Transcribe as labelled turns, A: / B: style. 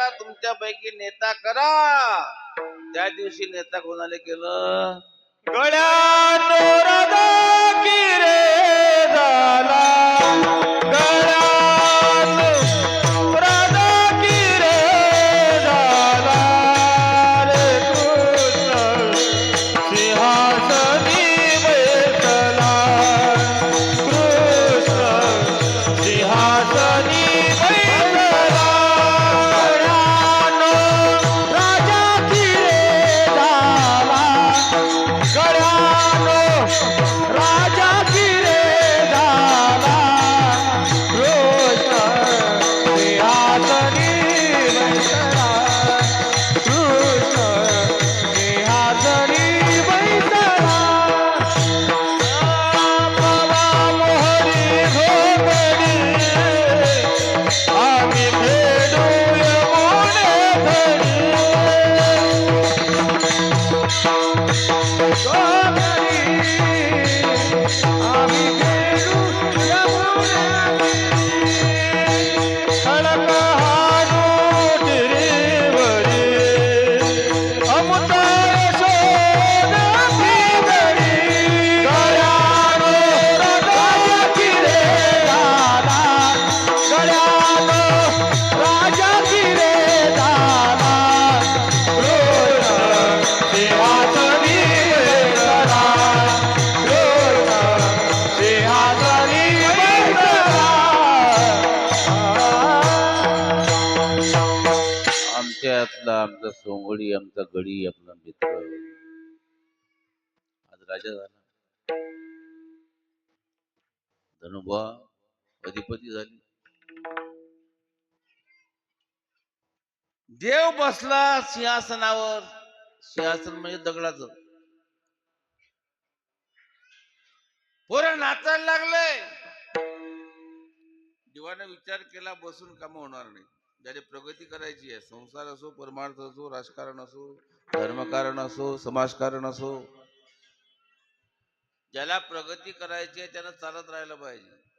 A: एखाद्याला तुमच्यापैकी नेता करा. त्या दिवशी नेता कोणाला केलं?
B: गळ्या
A: आमच्यातला आमचा सोंगडी आमचा गडी आपला मित्र. आज राजा झाला. धनुबा अधिपती झाली. देव बसला सिंहासनावर. सिंहासन म्हणजे दगडाच. पोरं नाचायला लागले. देवाने विचार केला बसून काम होणार नाही ज्याने प्रगती करायची आहे. संसार असो परमार्थ असो राजकारण असो धर्मकारण असो समाजकारण असो ज्याला प्रगती करायची आहे त्यानं चालत राहायला पाहिजे.